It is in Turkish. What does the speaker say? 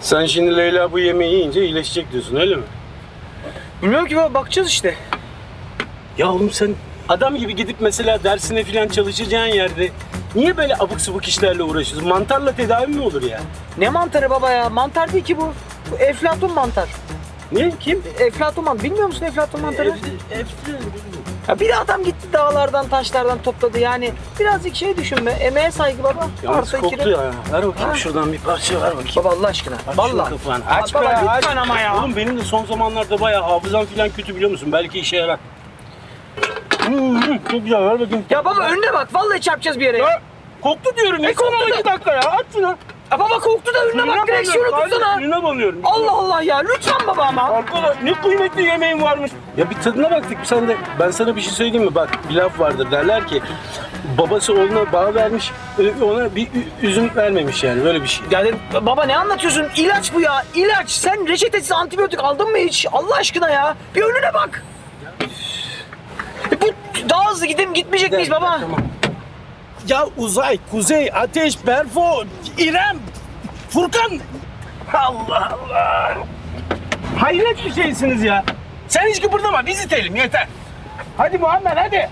Sen şimdi Leyla bu yemeği yiyince iyileşecek diyorsun öyle mi? Bilmiyorum ki baba bakacağız işte. Ya oğlum sen adam gibi gidip mesela dersine falan çalışacağın yerde niye böyle abuk subuk işlerle uğraşıyorsun? Mantarla tedavi mi olur ya? Ne mantarı baba ya? Mantar değil ki bu. Bu eflatun mantar. Ne? Kim? Eflatun. Bilmiyor musun eflatun mantarı? Ya bir adam gitti dağlardan taşlardan topladı yani. Birazcık şey düşünme. Emeğe saygı baba. Yalnız Artı koktu ya. Ver bakayım Ha. şuradan bir parça ver bakayım. Baba Allah aşkına. Aç Vallahi. kafanı. Aç baba, be, aç. lütfen ama ya. Oğlum benim de son zamanlarda bayağı hafızam falan kötü biliyor musun? Belki işe yarar. Hmm, çok güzel ver bakayım. Ya baba önüne bak. Vallahi çarpacağız bir yere. Ya, Ya, koktu diyorum. Ne koktu koktu da? iki dakika ya. Aç şunu. Ya baba korktu da önüne bak. Direksiyonu tutsana. Suyuna banıyorum. Allah Allah ya. Lütfen baba ama. Arkadaş ne kıymetli yemeğin varmış. Ya bir tadına baktık sen de. Ben sana bir şey söyleyeyim mi? Bak bir laf vardır derler ki babası oğluna bağ vermiş e, ona bir ü- üzüm vermemiş yani böyle bir şey. Yani baba ne anlatıyorsun? İlaç bu ya. İlaç. Sen reçetesiz antibiyotik aldın mı hiç? Allah aşkına ya. Bir önüne bak. E bu daha hızlı gidelim gitmeyecek miyiz baba? Ya uzay, kuzey, ateş, berfo, İrem, Furkan. Allah Allah. Hayret bir şeysiniz ya. Sen hiç kıpırdama biz itelim yeter. Hadi Muammer hadi.